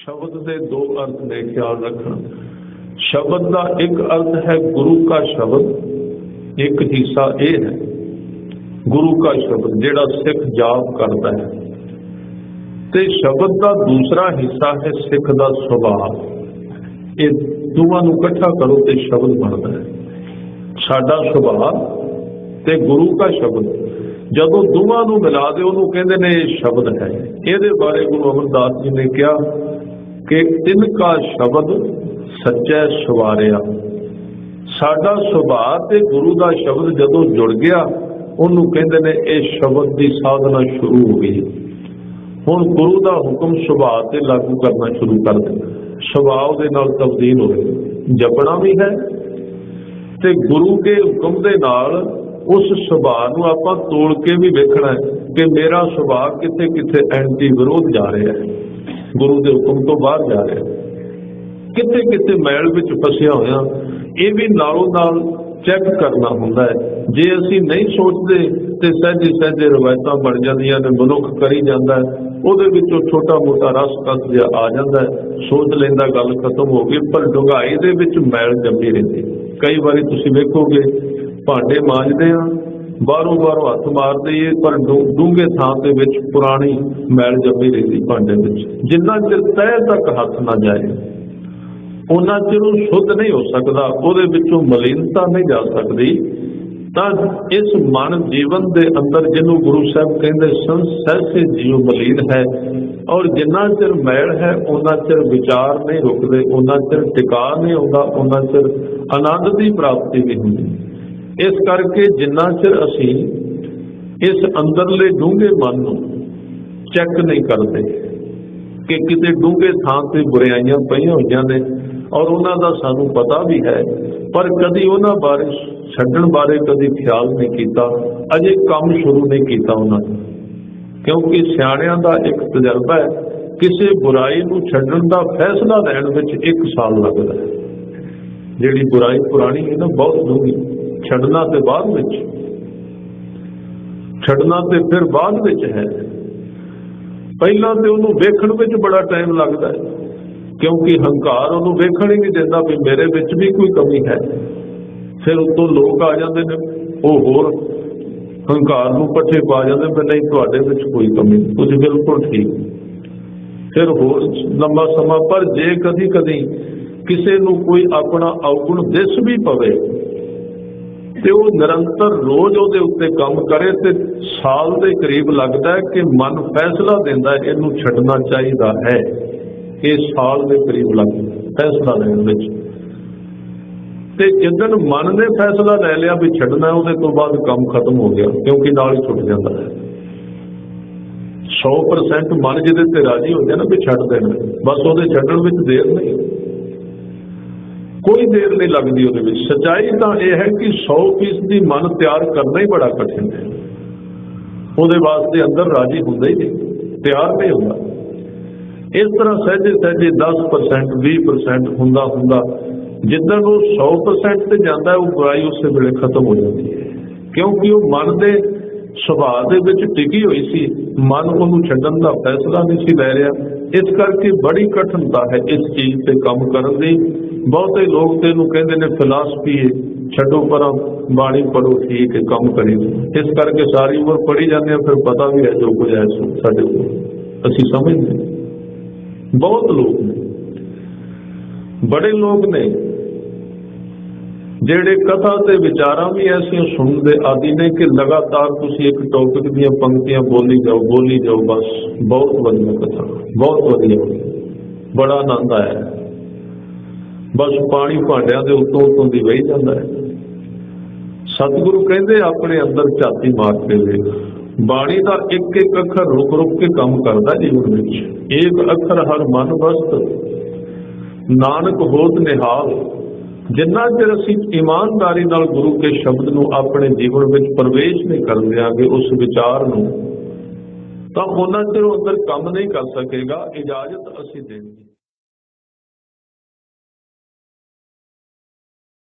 ਸ਼ਬਦ ਦੇ ਦੋ ਅਰਥ ਨੇ ਖਿਆਲ ਰੱਖਣਾ। ਸ਼ਬਦ ਦਾ ਇੱਕ ਅਰਥ ਹੈ ਗੁਰੂ ਦਾ ਸ਼ਬਦ, ਇੱਕ ਹਿੱਸਾ ਇਹ ਹੈ ਗੁਰੂ ਦਾ ਸ਼ਬਦ, ਜਿਹੜਾ ਸਿੱਖ ਜਾਪ ਕਰਦਾ ਹੈ। ਤੇ ਸ਼ਬਦ ਦਾ ਦੂਸਰਾ ਹਿੱਸਾ ਹੈ ਸਿੱਖ ਦਾ ਸੁਭਾਅ। ਇਹ ਦੋਵਾਂ ਨੂੰ ਇਕੱਠਾ ਕਰੋ ਤੇ ਸ਼ਬਦ ਬਣਦਾ ਹੈ। ਸਾਡਾ ਸੁਭਾਅ ਤੇ ਗੁਰੂ ਦਾ ਸ਼ਬਦ, ਜਦੋਂ ਦੋਵਾਂ ਨੂੰ ਮਿਲਾ ਦੇ ਉਹਨੂੰ ਕਹਿੰਦੇ ਨੇ ਇਹ ਸ਼ਬਦ ਹੈ। ਇਹਦੇ ਬਾਰੇ ਗੁਰੂ ਅਮਰਦਾਸ ਜੀ ਨੇ ਕਿਹਾ ਕਿ ਤਿੰਨ ਕਾ ਸ਼ਬਦ ਸੱਚੈ ਸਵਾਰਿਆ। ਸਾਡਾ ਸੁਭਾਅ ਤੇ ਗੁਰੂ ਦਾ ਸ਼ਬਦ ਜਦੋਂ ਜੁੜ ਗਿਆ, ਉਹਨੂੰ ਕਹਿੰਦੇ ਨੇ ਇਹ ਸ਼ਬਦ ਦੀ ਸਾਧਨਾ ਸ਼ੁਰੂ ਹੋ ਗਈ। ਹੁਣ ਗੁਰੂ ਦਾ ਹੁਕਮ ਸੁਭਾਅ ਤੇ ਲਾਗੂ ਕਰਨਾ ਸ਼ੁਰੂ ਕਰ ਦੇ ਸੁਭਾਅ ਦੇ ਨਾਲ ਤਬਦੀਲ ਹੋਵੇ ਜਪਣਾ ਵੀ ਹੈ ਤੇ ਗੁਰੂ ਦੇ ਹੁਕਮ ਦੇ ਨਾਲ ਉਸ ਸੁਭਾਅ ਨੂੰ ਆਪਾਂ ਤੋੜ ਕੇ ਵੀ ਵੇਖਣਾ ਹੈ ਕਿ ਮੇਰਾ ਸੁਭਾਅ ਕਿੱਥੇ ਕਿੱਥੇ ਐਂਟੀ ਵਿਰੋਧ ਜਾ ਰਿਹਾ ਹੈ। ਗੁਰੂ ਦੇ ਹੁਕਮ ਤੋਂ ਬਾਹਰ ਜਾ ਰਿਹਾ। ਹੈ ਕਿੱਥੇ ਮੈਲ ਵਿੱਚ ਫਸਿਆ ਹੋਇਆ, ਇਹ ਵੀ ਨਾਲੋਂ ਨਾਲ ਚੈੱਕ ਕਰਨਾ ਹੁੰਦਾ ਹੈ। ਜੇ ਅਸੀਂ ਨਹੀਂ ਸੋਚਦੇ ਤੇ ਸਹਿਜੇ ਸਹਿਜੇ ਰਵਾਇਤਾਂ ਬਣ ਜਾਂਦੀਆਂ ਨੇ, ਮਨੁੱਖ ਕਰੀ ਜਾਂਦਾ ਉਹਦੇ ਵਿੱਚੋਂ ਛੋਟਾ ਮੋਟਾ ਰਸ ਕਸ ਜਿਹਾ ਆ ਜਾਂਦਾ ਸੋਚ ਲੈਂਦਾ ਗੱਲ ਖਤਮ ਹੋ ਗਈ, ਪਰ ਡੁੰਗਾਈ ਦੇ ਵਿੱਚ ਮੈਲ ਜੰਮੀ ਰਹਿੰਦੀ। ਕਈ ਵਾਰੀ ਤੁਸੀਂ ਵੇਖੋਗੇ, ਭਾਂਡੇ ਮਾਂਜਦੇ ਆ ਬਾਹਰੋਂ ਬਾਹਰੋਂ ਹੱਥ ਮਾਰਦੇ ਏ ਪਰ ਡੂੰਘੇ ਥਾਂ ਦੇ ਵਿੱਚ ਪੁਰਾਣੀ ਮੈਲ ਜੰਮੀ ਰਹਿੰਦੀ ਭਾਂਡੇ ਵਿੱਚ। ਜਿੰਨਾ ਚਿਰ ਤਹਿ ਤੱਕ ਹੱਥ ਨਾ ਜਾਏ ਉਹਨਾਂ ਚਿਰ ਉਹ ਸ਼ੁੱਧ ਨਹੀਂ ਹੋ ਸਕਦਾ, ਉਹਦੇ ਵਿੱਚੋਂ ਮਲਿਨਤਾ ਨਹੀਂ ਜਾ ਸਕਦੀ। ਤਾਂ ਇਸ ਮਨ ਜੀਵਨ ਦੇ ਅੰਦਰ ਜਿਹਨੂੰ ਗੁਰੂ ਸਾਹਿਬ ਕਹਿੰਦੇ ਸੰਸੈਸੇ ਜੀਵ ਮਲੀਨ ਹੈ, ਔਰ ਜਿੰਨਾ ਚਿਰ ਮੈਲ ਹੈ ਉਹਨਾਂ ਚਿਰ ਵਿਚਾਰ ਨਹੀਂ ਰੁਕਦੇ ਉਹਨਾਂ ਚਿਰ ਟਿਕਾ ਨਹੀਂ ਹੁੰਦਾ ਉਹਨਾਂ ਚਿਰ ਆਨੰਦ ਦੀ ਪ੍ਰਾਪਤੀ ਨਹੀਂ ਹੁੰਦੀ। ਇਸ ਕਰਕੇ ਜਿੰਨਾ ਚਿਰ ਅਸੀਂ ਇਸ ਅੰਦਰਲੇ ਡੂੰਘੇ ਮਨ ਨੂੰ ਚੈੱਕ ਨਹੀਂ ਕਰਦੇ ਕਿ ਕਿਤੇ ਡੂੰਘੇ ਥਾਂ ਤੇ ਬੁਰਾਈਆਂ ਪਈਆਂ ਹੋਈਆਂ ਨੇ ਔਰ ਉਹਨਾਂ ਦਾ ਸਾਨੂੰ ਪਤਾ ਵੀ ਹੈ, ਪਰ ਕਦੀ ਉਹਨਾਂ ਬਾਰੇ ਛੱਡਣ ਬਾਰੇ ਕਦੀ ਖਿਆਲ ਨਹੀਂ ਕੀਤਾ, ਅਜੇ ਕੰਮ ਸ਼ੁਰੂ ਨਹੀਂ ਕੀਤਾ ਉਹਨਾਂ ਨੇ। ਕਿਉਂਕਿ ਸਿਆਣਿਆਂ ਦਾ ਇੱਕ ਤਜਰਬਾ ਹੈ, ਕਿਸੇ ਬੁਰਾਈ ਨੂੰ ਛੱਡਣ ਦਾ ਫੈਸਲਾ ਲੈਣ ਵਿੱਚ 1 ਸਾਲ ਲੱਗਦਾ ਹੈ। ਜਿਹੜੀ ਬੁਰਾਈ ਪੁਰਾਣੀ ਹੈ ਨਾ, ਬਹੁਤ ਡੂੰਘੀ। ਛੱਡਣਾ ਤੇ ਬਾਅਦ ਵਿੱਚ। ਛੱਡਣਾ ਤੇ ਫਿਰ ਬਾਅਦ ਵਿੱਚ ਹੈ। ਪਹਿਲਾਂ ਤੇ ਉਹਨੂੰ ਵੇਖਣ ਵਿੱਚ ਬੜਾ ਟਾਈਮ ਲੱਗਦਾ ਹੈ, ਕਿਉਂਕਿ ਹੰਕਾਰ ਉਹਨੂੰ ਵੇਖਣ ਹੀ ਨਹੀਂ ਦਿੰਦਾ ਵੀ ਮੇਰੇ ਵਿੱਚ ਵੀ ਕੋਈ ਕਮੀ ਹੈ। ਫਿਰ ਉਤੋਂ ਲੋਕ ਆ ਜਾਂਦੇ ਨੇ, ਉਹ ਹੋਰ ਹੰਕਾਰ ਨੂੰ ਪੱਠੇ ਪਾ ਜਾਂਦੇ ਵੀ ਨਹੀਂ, ਤੁਹਾਡੇ ਵਿੱਚ ਕੋਈ ਕਮੀ ਨਹੀਂ, ਤੁਸੀਂ ਬਿਲਕੁਲ ਠੀਕ। ਫਿਰ ਹੋਰ ਲੰਬਾ ਸਮਾਂ, ਪਰ ਜੇ ਕਦੀ ਕਦੀ ਕਿਸੇ ਨੂੰ ਕੋਈ ਆਪਣਾ ਔਗੁਣ ਦਿਸ ਵੀ ਪਵੇ ਤੇ ਉਹ ਨਿਰੰਤਰ ਰੋਜ਼ ਉਹਦੇ ਉੱਤੇ ਕੰਮ ਕਰੇ ਤੇ ਸਾਲ ਦੇ ਕਰੀਬ ਲੱਗਦਾ ਹੈ ਕਿ ਮਨ ਫੈਸਲਾ ਦਿੰਦਾ ਹੈ, ਇਹਨੂੰ ਛੱਡਣਾ ਚਾਹੀਦਾ ਹੈ। ਇਹ ਸਾਲ ਦੇ ਕਰੀਬ ਲੱਗ, ਫੈਸਲਾ ਲੈਣ ਵਿੱਚ। ਤੇ ਜਿੱਦਣ ਮਨ ਨੇ ਫੈਸਲਾ ਲੈ ਲਿਆ ਵੀ ਛੱਡਣਾ ਉਹਦੇ ਤੋਂ ਬਾਅਦ ਕੰਮ ਖਤਮ ਹੋ ਗਿਆ, ਕਿਉਂਕਿ ਨਾਲ ਹੀ ਛੁੱਟ ਜਾਂਦਾ ਹੈ। 100% ਮਨ ਜਿਹਦੇ ਤੇ ਰਾਜੀ ਹੋ ਗਿਆ ਨਾ ਵੀ ਛੱਡ ਦੇਣਾ। ਬਸ ਉਹਦੇ ਛੱਡਣ ਵਿੱਚ ਦੇਰ ਨਹੀਂ। ਕੋਈ ਦੇਰ ਨਹੀਂ ਲੱਗਦੀ ਉਹਦੇ ਵਿੱਚ। ਸਚਾਈ ਤਾਂ ਇਹ ਹੈ ਕਿ 100% ਮਨ ਤਿਆਰ ਕਰਨਾ ਹੀ ਬੜਾ ਕਠਿਨ ਹੈ। ਉਹਦੇ ਵਾਸਤੇ ਅੰਦਰ ਰਾਜੀ ਹੁੰਦਾ ਹੀ ਨਹੀਂ, ਤਿਆਰ ਨਹੀਂ ਹੁੰਦਾ। ਇਸ ਤਰ੍ਹਾਂ ਸਹਿਜੇ ਸਹਿਜੇ 10% 20% ਹੁੰਦਾ ਹੁੰਦਾ, ਜਿੱਦਣ ਉਹ 100% ਤੇ ਜਾਂਦਾ, ਉਹ ਬੁਰਾਈ ਉਸੇ ਵੇਲੇ ਖਤਮ ਹੋ ਜਾਂਦੀ ਹੈ। ਕਿਉਂਕਿ ਉਹ ਮਨ ਦੇ ਸੁਭਾਅ ਦੇ ਵਿੱਚ ਟਿਕੀ ਹੋਈ ਸੀ, ਮਨ ਉਹਨੂੰ ਛੱਡਣ ਦਾ ਫੈਸਲਾ ਨਹੀਂ ਸੀ ਲੈ ਰਿਹਾ। ਇਸ ਕਰਕੇ ਬੜੀ ਕਠਿਨਤਾ ਹੈ ਇਸ ਚੀਜ਼ ਤੇ ਕੰਮ ਕਰਨ ਦੀ। ਬਹੁਤੇ ਲੋਕ ਤੇ ਇਹਨੂੰ ਕਹਿੰਦੇ ਨੇ ਫਿਲਾਸਫੀ ਹੈ ਛੱਡੋ ਪਰਾਂ ਬਾਣੀ ਪੜੋ ਠੀਕ ਹੈ ਕੰਮ ਕਰੀ ਇਸ ਕਰਕੇ ਸਾਰੀ ਉਮਰ ਪੜੀ ਜਾਂਦੇ ਆ ਫਿਰ ਪਤਾ ਵੀ ਹੈ ਜੋ ਕੁਝ ਹੈ ਸਾਡੇ ਕੋਲ ਅਸੀਂ ਸਮਝਦੇ ਬਹੁਤ ਲੋਕ ਨੇ ਬੜੇ ਲੋਕ ਨੇ ਜਿਹੜੇ ਕਥਾ ਤੇ ਵਿਚਾਰਾਂ ਵੀ ਐਸੀਆਂ ਸੁਣਦੇ ਆਦੀ ਨੇ ਕਿ ਲਗਾਤਾਰ ਤੁਸੀਂ ਇੱਕ ਟੌਪਿਕ ਦੀਆਂ ਪੰਕਤੀਆਂ ਬੋਲੀ ਜਾਓ ਬੋਲੀ ਜਾਓ ਬਸ ਬਹੁਤ ਵਧੀਆ ਕਥਾ ਬਹੁਤ ਵਧੀਆ ਬੜਾ ਆਨੰਦ ਆਇਆ ਬਸ ਪਾਣੀ ਭਾਂਡਿਆਂ ਦੇ ਉੱਤੋਂ ਉੱਤੋਂ ਦੀ ਵਹੀ ਜਾਂਦਾ ਹੈ। ਸਤਿਗੁਰੂ ਕਹਿੰਦੇ, ਆਪਣੇ ਅੰਦਰ ਝਾਤੀ ਮਾਰ ਕੇ ਵੇਖ। ਬਾਣੀ ਦਾ ਇੱਕ ਇੱਕ ਅੱਖਰ ਰੁਕ ਰੁਕ ਕੇ ਕੰਮ ਕਰਦਾ ਜੀਵਨ ਵਿੱਚ। ਇੱਕ ਅੱਖਰ ਹਰ ਮਨ ਵਸਤ। ਨਾਨਕ ਹੋਤ ਨਿਹਾਲ। ਜਿੰਨਾ ਚਿਰ ਅਸੀਂ ਇਮਾਨਦਾਰੀ ਨਾਲ ਗੁਰੂ ਕੇ ਸ਼ਬਦ ਨੂੰ ਆਪਣੇ ਜੀਵਨ ਵਿੱਚ ਪ੍ਰਵੇਸ਼ ਨਹੀਂ ਕਰਨ ਦਿਆਂਗੇ, ਉਸ ਵਿਚਾਰ ਨੂੰ, ਤਾਂ ਉਹਨਾਂ ਚਿਰ ਉਹ ਅੰਦਰ ਕੰਮ ਨਹੀਂ ਕਰ ਸਕੇਗਾ। ਇਜਾਜ਼ਤ ਅਸੀਂ ਦੇਣੀ